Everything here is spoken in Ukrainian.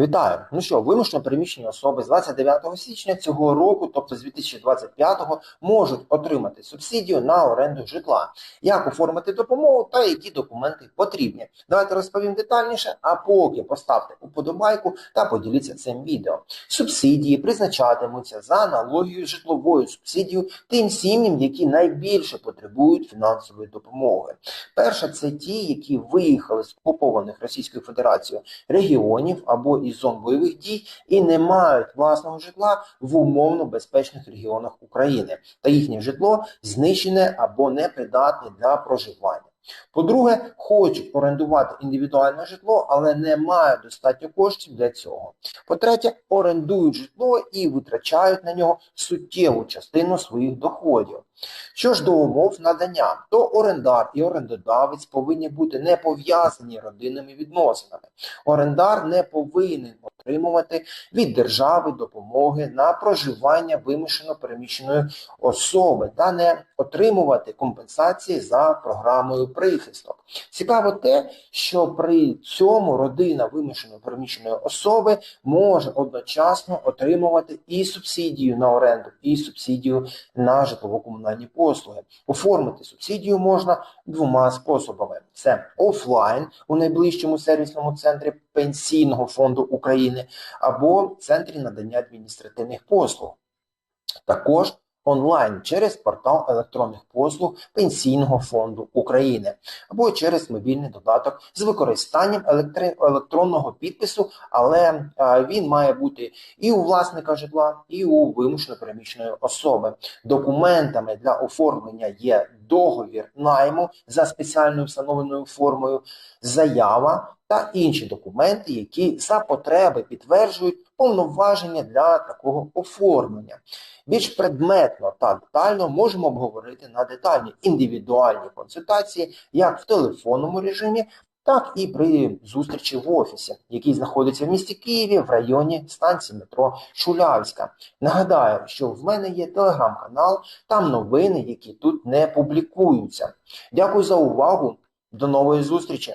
Вітаю! Ну що, вимушено переміщені особи з 29 січня цього року, тобто з 2025-го, можуть отримати субсидію на оренду житла. Як оформити допомогу та які документи потрібні? Давайте розповім детальніше, а поки поставте уподобайку та поділіться цим відео. Субсидії призначатимуться за аналогією з житловою субсидією тим сім'ям, які найбільше потребують фінансової допомоги. Перше, це ті, які виїхали з окупованих Російською Федерацією регіонів або зон бойових дій і не мають власного житла в умовно безпечних регіонах України, та їхнє житло знищене або непридатне для проживання. По-друге, хочуть орендувати індивідуальне житло, але не мають достатньо коштів для цього. По-третє, орендують житло і витрачають на нього суттєву частину своїх доходів. Що ж до умов надання, то орендар і орендодавець повинні бути не пов'язані родинними відносинами. Орендар не повинен отримувати від держави допомоги на проживання вимушено переміщеної особи та не отримувати компенсації за програмою прихисток. Цікаво те, що при цьому родина вимушено переміщеної особи може одночасно отримувати і субсидію на оренду, і субсидію на житлово-комунальні послуги. Оформити субсидію можна двома способами: це офлайн у найближчому сервісному центрі Пенсійного фонду України або центрі надання адміністративних послуг. Також онлайн через портал електронних послуг Пенсійного фонду України або через мобільний додаток з використанням електри- електронного підпису, але е, він має бути і у власника житла, і у вимушено переміщеної особи. Документами для оформлення є договір найму за спеціальною встановленою формою, заява та інші документи, які за потреби підтверджують повноваження для такого оформлення. Більш предметно та детально можемо обговорити на детальні індивідуальні консультації як в телефонному режимі, так і при зустрічі в офісі, який знаходиться в місті Києві в районі станції метро Шулявська. Нагадаю, що в мене є телеграм-канал, там новини, які тут не публікуються. Дякую за увагу. До нової зустрічі!